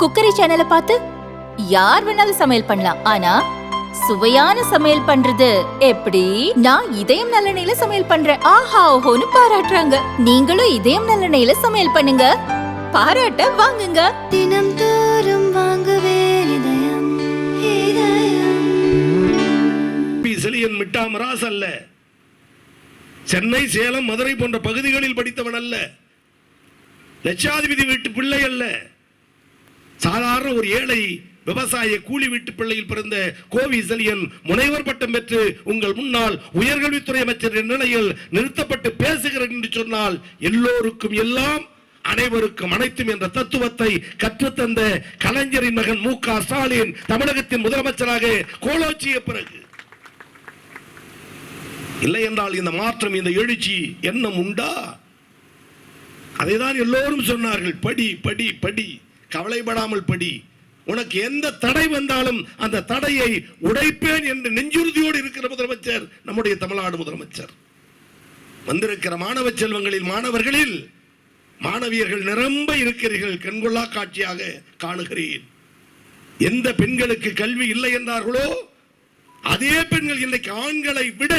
Cookery சேனலை பார்த்து யார் வேணாலும் சமையல் பண்ணலாம். ஆனா சுவையான சமையல் பண்றது எப்படி? நான் இதயம் நல்லெண்ணெயில சமையல் பண்றேன். ஆஹா ஓஹோன்னு பாராட்டுறாங்க. நீங்களும் இதயம் நல்லெண்ணெயில சமையல் பண்ணுங்க. பாராட்ட வாங்குங்க. தினம் தோறும் வாங்குவே இதயம். செலியன் மிட்டாமராஸ் அல்ல. சென்னை சேலம் மதுரை போன்ற பகுதிகளில் படித்தவன் அல்ல. லட்சாதிபதி வீட்டு பிள்ளை அல்ல. சாதாரண ஒரு ஏழை விவசாய கூலி வீட்டு பிள்ளையில் பிறந்த கோவி செலியன் முனைவர் பட்டம் பெற்று உங்கள் முன்னால் உயர்கல்வித்துறை அமைச்சர் என்ற நிலையில் நிறுத்தப்பட்டு பேசுகிறேன் என்று சொன்னால் எல்லோருக்கும் எல்லாம் அனைவருக்கும் அனைத்தும் என்ற தத்துவத்தை கற்றுத்தந்த கலைஞரின் மகன் மு க ஸ்டாலின் தமிழகத்தின் முதலமைச்சராக கோலோச்சிய பிறகு. இல்லை என்றால் இந்த மாற்றம் இந்த எழுச்சி எண்ணம் உண்டா? அதைதான் எல்லோரும் சொன்னார்கள். படி படி படி. கவலைப்படாமல் படி. உனக்கு எந்த தடை வந்தாலும் அந்த தடையை உடைப்பேன் என்று நெஞ்சுறுதியோடு இருக்கிற முதலமைச்சர் நம்முடைய தமிழ்நாடு முதலமைச்சர். வந்திருக்கிற மாணவ செல்வங்களில் மாணவர்களில் மாணவியர்கள் நிரம்ப இருக்கிறீர்கள் கண்கொள்ளா காட்சியாக காணுகிறேன். எந்த பெண்களுக்கு கல்வி இல்லை என்றார்களோ அதே பெண்கள் இன்றைக்கு ஆண்களை விட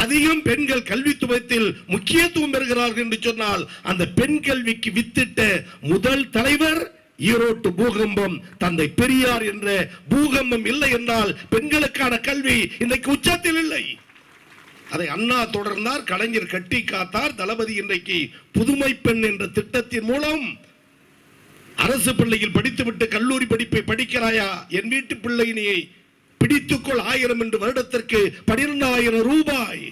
அதிகம் பெண்கள் கல்வித்துவத்தில் முக்கியத்துவம் பெறுகிறார்கள் என்று சொன்னால் அந்த பெண் கல்விக்கு வித்திட்ட முதல் தலைவர் ஈரோட்டு பூகம்பம் தந்தை பெரியார் என்ற பூகம்பம் இல்லை என்றால் பெண்களுக்கான கல்வி இன்றைக்கு உச்சத்தில் இல்லை. அதை அண்ணா தொடர்ந்தார் கலைஞர் கட்டி காத்தார் தளபதி இன்றைக்கு புதுமை பெண் என்ற திட்டத்தின் மூலம் அரசு பள்ளியில் படித்துவிட்டு கல்லூரி படிப்பை படிக்கிறாயா? என் வீட்டு பிள்ளையினையை பிடித்துக்கொள் ஆயிரம் என்று வருடத்திற்கு பனிரெண்டாயிரம் ரூபாய்.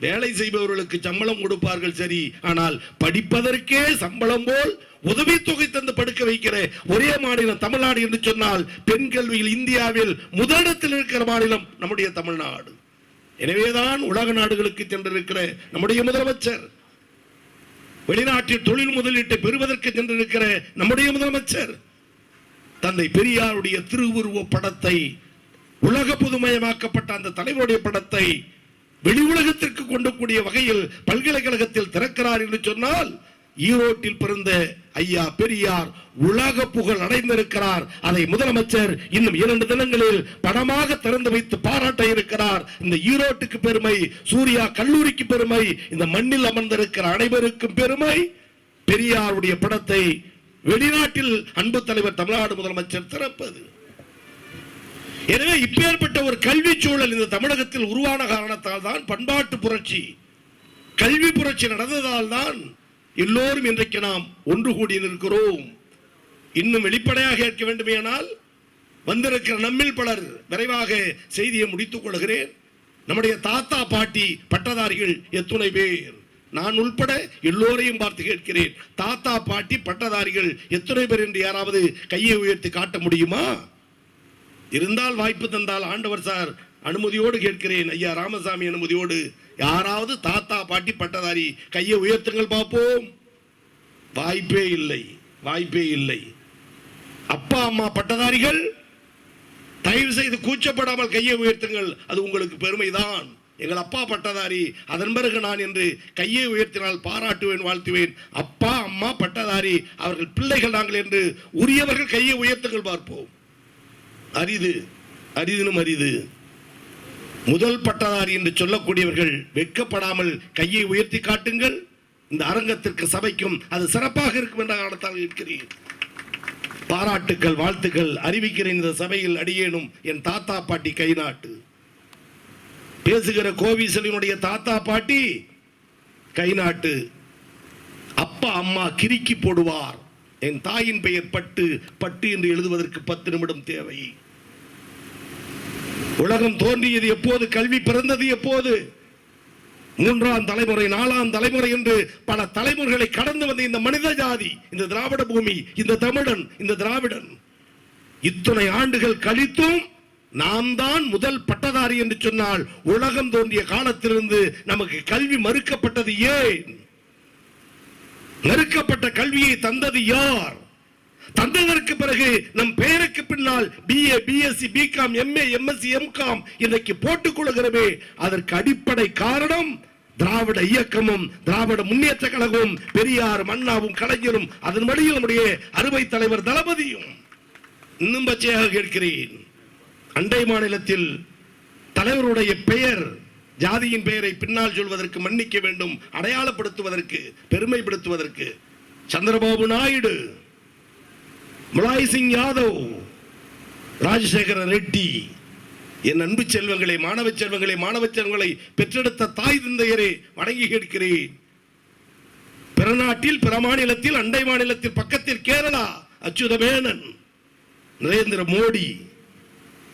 வேலை செய்பவர்களுக்கு சம்பளம் கொடுப்பார்கள் சரி. ஆனால் படிப்பதற்கே சம்பளம் போல் உதவித்தொகை தந்து படுக்க வைக்கிற ஒரே மாநிலம் தமிழ்நாடு என்று சொன்னால் பெண் கல்வியில் இந்தியாவில் முதலிடத்தில் இருக்கிற மாநிலம் நம்முடைய தமிழ்நாடு. எனவேதான் உலக நாடுகளுக்கு சென்றிருக்கிற நம்முடைய முதலமைச்சர். வெளிநாட்டில் தொழில் முதலீட்டை பெறுவதற்கு சென்றிருக்கிற நம்முடைய முதலமைச்சர். தந்தை பெரியாருடைய திருவுருவ படத்தை உலக பொதுமயமாக்கப்பட்ட அந்த தலைவருடைய படத்தை வெளி உலகத்திற்கு கொண்டு கூடிய வகையில் பல்கலைக்கழகத்தில் திறக்கிறார் என்று சொன்னால் ஈரோட்டில் பிறந்த ஐயா பெரியார் உலக புகழ் அடைந்திருக்கிறார். அதை முதலமைச்சர் இன்னும் இரண்டு தினங்களில் படமாக திறந்து வைத்து பாராட்ட இருக்கிறார். இந்த ஈரோட்டுக்கு பெருமை சூர்யா கல்லூரிக்கு பெருமை இந்த மண்ணில் அமர்ந்திருக்கிற அனைவருக்கும் பெருமை. பெரியாருடைய படத்தை வெளிநாட்டில் அன்பு தலைவர் தமிழ்நாடு முதலமைச்சர் திறப்பது. எனவே இப்பேற்பட்ட ஒரு கல்வி சூழல் இந்த தமிழகத்தில் உருவான காரணத்தால் தான் பண்பாட்டு புரட்சி கல்வி புரட்சி நடந்ததால் தான் எல்லோரும் இன்றைக்கு நாம் ஒன்று கூடி நிற்கிறோம். இன்னும் வெளிப்படையாக இருக்க வேண்டுமேனால் வந்திருக்கிற நம்மில் பலர் விரைவாக செய்தியை முடித்துக் கொள்கிறேன். நம்முடைய தாத்தா பாட்டி பட்டதாரிகள் எத்துணை பேர். நான் உள்பட எல்லோரையும் பார்த்து கேட்கிறேன். தாத்தா பாட்டி பட்டதாரிகள் எத்தனை பேர் என்று யாராவது கையை உயர்த்தி காட்ட முடியுமா? இருந்தால் வாய்ப்பு தந்தால் ஆண்டவர் சார் அனுமதியோடு கேட்கிறேன். ஐயா ராமசாமி அனுமதியோடு. யாராவது தாத்தா பாட்டி பட்டதாரி கையை உயர்த்துங்கள் பார்ப்போம். வாய்ப்பே இல்லை. வாய்ப்பே இல்லை. அப்பா அம்மா பட்டதாரிகள் தயவு செய்து கூச்சப்படாமல் கையை உயர்த்துங்கள். அது உங்களுக்கு பெருமைதான். எங்கள் அப்பா பட்டதாரி அதன் பிறகு நான் என்று கையை உயர்த்தினால் பாராட்டுவேன் வாழ்த்துவேன். அப்பா அம்மா பட்டதாரி அவர்கள் பிள்ளைகள் நாங்கள் என்று உரியவர்கள் கையை உயர்த்துங்கள் பார்ப்போம். அரிது அரிதினும் அரிது. முதல் பட்டதாரி என்று சொல்லக்கூடியவர்கள் வெட்கப்படாமல் கையை உயர்த்தி காட்டுங்கள். இந்த அரங்கத்திற்கு சபைக்கும் அது சிறப்பாக இருக்கும் என்ற காரணத்தால் இருக்கிறேன் பாராட்டுக்கள் வாழ்த்துக்கள் அறிவிக்கிறேன் இந்த சபையில் அடியேனும் என் தாத்தா பாட்டி கை நாட்டு. பேசுகிற கோவிசலினுடைய தாத்தா பாட்டி கை நாட்டு. அப்பா அம்மா கிறுக்கி போடுவார். என் தாயின் பெயர் பட்டு பட்டு என்று எழுதுவதற்கு பத்து நிமிடம் தேவை. உலகம் தோன்றியது எப்போது? கல்வி பிறந்தது எப்போது? மூன்றாம் தலைமுறை நாலாம் தலைமுறை என்று பல தலைமுறைகளை கடந்து வந்த இந்த மனித ஜாதி இந்த திராவிட பூமி இந்த தமிழன் இந்த திராவிடன் இத்தனை ஆண்டுகள் கழித்தும் நாம் தான் முதல் பட்டதாரி என்று சொன்னால் உலகம் தோன்றிய காலத்திலிருந்து நமக்கு கல்வி மறுக்கப்பட்டது ஏன்? மறுக்கப்பட்ட கல்வியை தந்தது யார்? தந்ததற்கு பிறகு நம் பெயருக்கு பின்னால் BA BSc BCom MA MSc MCom இன்றைக்கு போட்டுக் கொள்கிறவே அதற்கு அடிப்படை காரணம் திராவிட இயக்கமும் திராவிட முன்னேற்ற கழகமும் பெரியார் மன்னாவும் கலைஞரும் அதன் வழியில் நம்முடைய அறுவை தலைவர் தளபதியும் இன்னும் பச்சையாக கேட்கிறேன். அண்டை மாநிலத்தில் தலைவருடைய பெயர் ஜாதியின் பெயரை பின்னால் சொல்வதற்கு மன்னிக்க வேண்டும் அடையாளப்படுத்துவதற்கு பெருமைப்படுத்துவதற்கு சந்திரபாபு நாயுடு முலாய் சிங் யாதவ் ராஜசேகர ரெட்டி என் அன்பு செல்வங்களை மாணவ செல்வங்களை மாணவ செல்வங்களை பெற்றெடுத்த தாய் தந்தையரே வணங்கி கேட்கிறேன். பிறநாட்டில் பிற மாநிலத்தில் அண்டை மாநிலத்தில் பக்கத்தில் கேரளா அச்சுதமேனன் நரேந்திர மோடி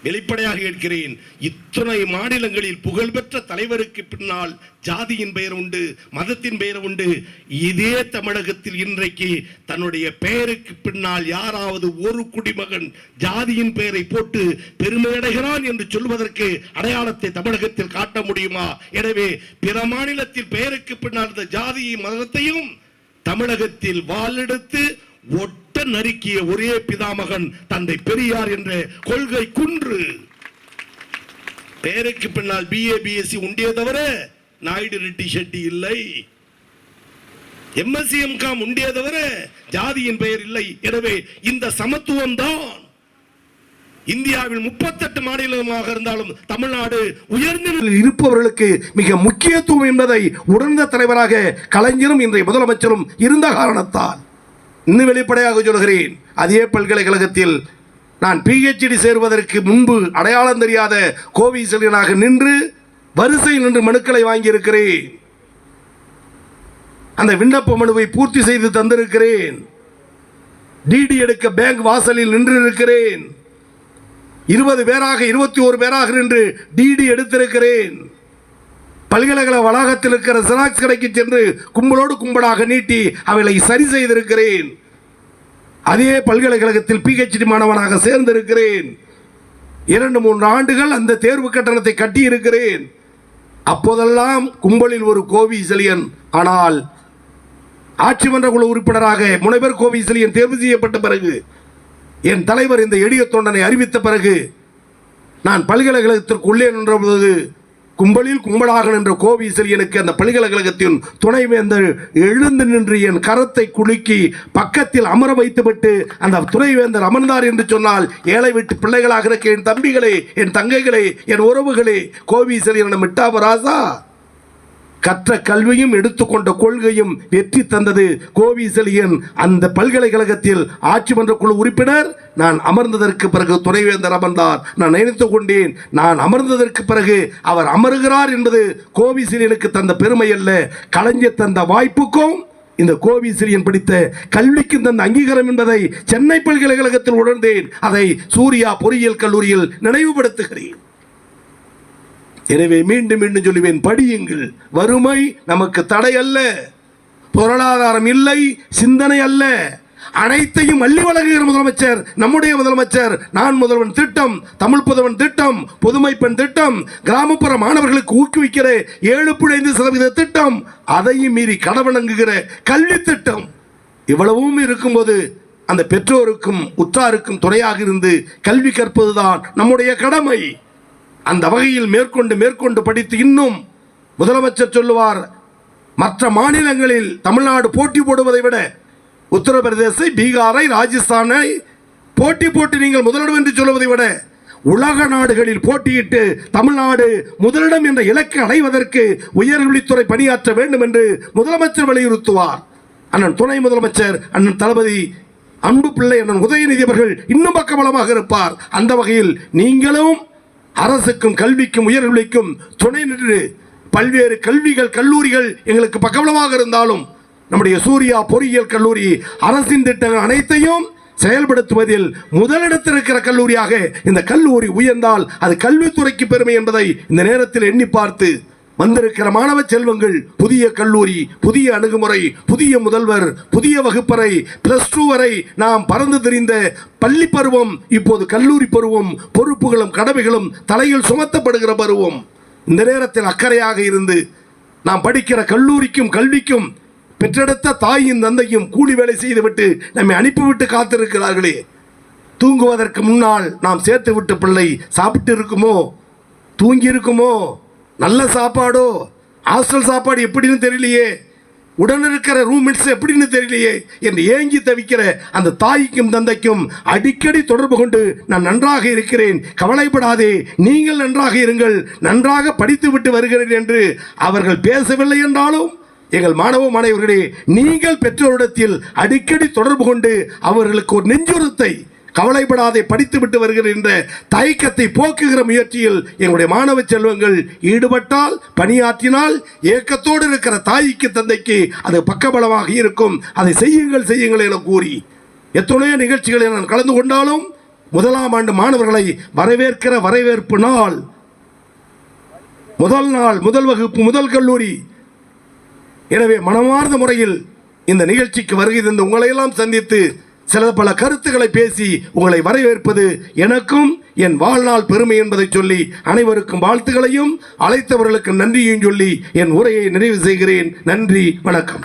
வெளிப்படையாக கேட்கிறேன். இத்தனை மாநிலங்களில் புகழ்பெற்ற தலைவருக்கு பின்னால் ஜாதியின் பெயர் உண்டு மதத்தின் பெயர் உண்டு. இதே தமிழகத்தில் இன்றைக்கு தன்னுடைய பெயருக்கு பின்னால் யாராவது ஒரு குடிமகன் ஜாதியின் பெயரை போட்டு பெருமையடைகிறான் என்று சொல்வதற்கு அடையாளத்தை தமிழகத்தில் காட்ட முடியுமா? எனவே பிற மாநிலத்தில் பெயருக்கு பின்னால் இந்த ஜாதியின் மதத்தையும் தமிழகத்தில் வாளெடுத்து ஒட்ட நறுக்கிய ஒரே பிதாமகன் தந்தை பெரியார் என்ற கொள்கை குன்று. பெயருக்கு பின்னால் பிஏ பிஎஸ்சி உண்டே தவிர நாயுடு ரெட்டி ஷெட்டி இல்லை. எம்எஸ்சி எம்காம் உண்டே தவிர ஜாதியின் பெயர் இல்லை. எனவே இந்த சமத்துவம் தான் இந்தியாவில் முப்பத்தெட்டு மாநிலமாக இருந்தாலும் தமிழ்நாடு உயர்ந்த இருப்பவர்களுக்கு மிக முக்கியத்துவம் என்பதை உணர்ந்த தலைவராக கலைஞரும் இன்றைய முதலமைச்சரும் இருந்த காரணத்தால். இன்னும் வெளிப்படையாக சொல்கிறேன் அதே பல்கலைக்கழகத்தில் நான் பிஹெச்டி சேர்வதற்கு முன்பு அடையாளம் தெரியாத கோவிசெல்யனாக நின்று வரிசையில் நின்று மனுக்களை வாங்கியிருக்கிறேன். அந்த விண்ணப்ப மனுவை பூர்த்தி செய்து தந்திருக்கிறேன். டிடி எடுக்க பேங்க் வாசலில் நின்று இருக்கிறேன் இருபது பேராக இருபத்தி ஒரு பேராக நின்று டிடி எடுத்திருக்கிறேன். பல்கலைக்கழக வளாகத்தில் இருக்கிற ஜெராக்ஸ் கடைக்கு சென்று கும்பலோடு கும்பலாக நீட்டி அவைகளை சரி செய்திருக்கிறேன். அதே பல்கலைக்கழகத்தில் பிஹெச்டி மாணவனாக சேர்ந்திருக்கிறேன். இரண்டு மூன்று ஆண்டுகள் அந்த தேர்வு கட்டணத்தை கட்டியிருக்கிறேன். அப்போதெல்லாம் கும்பலில் ஒரு கோவி செலியன் ஆனால் ஆட்சி மன்ற குழு உறுப்பினராக முனைவர் கோவி செலியன் தேர்வு செய்யப்பட்ட பிறகு என் தலைவர் இந்த எளிய தொண்டனை அறிவித்த பிறகு நான் பல்கலைக்கழகத்திற்கு உள்ளே நின்றபோது கும்பலில் கும்பலாக நின்ற கோவிசல் எனக்கு அந்த பல்கலைக்கழகத்தின் துணைவேந்தர் எழுந்து நின்று என் கரத்தை குலுக்கி பக்கத்தில் அமர வைத்துவிட்டு அந்த துணைவேந்தர் அமர்ந்தார் என்று சொன்னால் ஏழை விட்டு பிள்ளைகளாக இருக்க என் தம்பிகளே என் தங்கைகளே என் உறவுகளே கோவிசல் என மிட்டாபராசா கற்ற கல்வியும் எடுத்துக்கொண்ட கொள்கையும் வெற்றி தந்தது கோவிசலியன் அந்த பல்கலைக்கழகத்தில் ஆட்சி மன்ற குழு உறுப்பினர் நான் அமர்ந்ததற்கு பிறகு துணைவேந்தர் அமர்ந்தார். நான் நினைத்து கொண்டேன் நான் அமர்ந்ததற்கு பிறகு அவர் அமருகிறார் என்பது கோவிசிலியனுக்கு தந்த பெருமை அல்ல. கலைஞர் தந்த வாய்ப்புக்கும் இந்த கோவிசிரியன் படித்த கல்விக்கு தந்த அங்கீகாரம் என்பதை சென்னை பல்கலைக்கழகத்தில் உணர்ந்தேன். அதை சூர்யா பொறியியல் கல்லூரியில் நினைவுபடுத்துகிறேன். எனவே மீண்டும் மீண்டும் சொல்லுவேன் படியுங்கள். வறுமை நமக்கு தடை அல்ல பொருளாதாரம் இல்லை சிந்தனை அல்ல. அனைத்தையும் அள்ளி வழங்குகிற முதலமைச்சர் நம்முடைய முதலமைச்சர் நான் முதல்வன் திட்டம் தமிழ் புதவன் திட்டம் புதுமை பெண் திட்டம் கிராமப்புற மாணவர்களுக்கு ஊக்குவிக்கிற ஏழு புள்ளி ஐந்து சதவீத திட்டம் அதையும் மீறி கடவணங்குகிற கல்வி திட்டம். இவ்வளவும் இருக்கும்போது அந்த பெற்றோருக்கும் உற்றாருக்கும் துணையாக இருந்து கல்வி கற்பதுதான் நம்முடைய கடமை. அந்த வகையில் மேற்கொண்டு மேற்கொண்டு படித்து இன்னும் முதலமைச்சர் சொல்லுவார் மற்ற மாநிலங்களில் தமிழ்நாடு போட்டி போடுவதை விட உத்தரப்பிரதேசை பீகாரை ராஜஸ்தானை போட்டி போட்டு நீங்கள் முதலிடம் என்று சொல்லுவதை விட உலக நாடுகளில் போட்டியிட்டு தமிழ்நாடு முதலிடம் என்ற இலக்கை அடைவதற்கு உயர்கல்வித்துறை பணியாற்ற வேண்டும் என்று முதலமைச்சர் வலியுறுத்துவார். அண்ணன் துணை முதலமைச்சர் அண்ணன் தளபதி அன்பு பிள்ளை அண்ணன் உதயநிதி அவர்கள் இன்னும் பக்கபலமாக இருப்பார். அந்த வகையில் நீங்களும் அரசுக்கும் கல்விக்கும் உயர்நிலைக்கும் துணை நின்று பல்வேறு கல்விகள் கல்லூரிகள் எங்களுக்கு பக்கபலமாக இருந்தாலும் நம்முடைய சூர்யா பொறியியல் கல்லூரி அரசின் திட்டங்கள் அனைத்தையும் செயல்படுத்துவதில் முதலிடத்தில் இருக்கிற கல்லூரியாக இந்த கல்லூரி உயர்ந்தால் அது கல்வித்துறைக்கு பெருமை என்பதை இந்த நேரத்தில் எண்ணி பார்த்து வந்திருக்கிற மாணவ செல்வங்கள் புதிய கல்லூரி புதிய அணுகுமுறை புதிய முதல்வர் புதிய வகுப்பறை பிளஸ் டூ வரை நாம் பறந்து திரிந்த பள்ளி பருவம் இப்போது கல்லூரி பருவம் பொறுப்புகளும் கடமைகளும் தலையில் சுமத்தப்படுகிற பருவம். இந்த நேரத்தில் அக்கறையாக இருந்து நாம் படிக்கிற கல்லூரிக்கும் கல்விக்கும் பெற்றெடுத்த தாயும் தந்தையும் கூலி வேலை செய்துவிட்டு நம்மை அனுப்பிவிட்டு காத்திருக்கிறார்களே. தூங்குவதற்கு முன்னால் நாம் சேர்த்து விட்ட பிள்ளை சாப்பிட்டு இருக்குமோ? தூங்கி இருக்குமோ? நல்ல சாப்பாடோ? ஹாஸ்டல் சாப்பாடு எப்படின்னு தெரியலையே. உடன் இருக்கிற ரூம்மேட்ஸ் எப்படின்னு தெரியலையே. என்று ஏங்கி தவிக்கிற அந்த தாய்க்கும் தந்தைக்கும் அடிக்கடி தொடர்பு கொண்டு நான் நன்றாக இருக்கிறேன். கவலைப்படாதே நீங்கள் நன்றாக இருங்கள். நன்றாக படித்துவிட்டு வருகிறேன் என்று அவர்கள் பேசவில்லை என்றாலும் எங்கள் மாணவ மாணவர்களே நீங்கள் பெற்றோரிடத்தில் அடிக்கடி தொடர்பு கொண்டு அவர்களுக்கு ஒரு நெஞ்சுறுத்தை கவலைப்படாதே படித்துவிட்டு வருகிற வருகிறேன் என்ற தயக்கத்தை போக்குகிற முயற்சியில் எங்களுடைய மாணவ செல்வங்கள் ஈடுபட்டால் பணியாற்றினால் ஏக்கத்தோடு இருக்கிற தாய்க்கு தந்தைக்கு அது பக்கபலமாக இருக்கும். அதை செய்யுங்கள் செய்யுங்கள் என கூறி எத்தனையோ நிகழ்ச்சிகளில் நான் கலந்து கொண்டாலும் முதலாம் ஆண்டு மாணவர்களை வரவேற்கிற வரவேற்பு நாள். முதல் நாள் முதல் வகுப்பு முதல் கல்லூரி. எனவே மனமார்ந்த முறையில் இந்த நிகழ்ச்சிக்கு வருகை தந்து உங்களையெல்லாம் சந்தித்து சில பல கருத்துக்களை பேசி உங்களை வரவேற்பது எனக்கும் என் வாழ்நாள் பெருமை என்பதை சொல்லி அனைவருக்கும் வாழ்த்துக்களையும் அழைத்தவர்களுக்கு நன்றியும் சொல்லி என் உரையை நிறைவு செய்கிறேன். நன்றி வணக்கம்.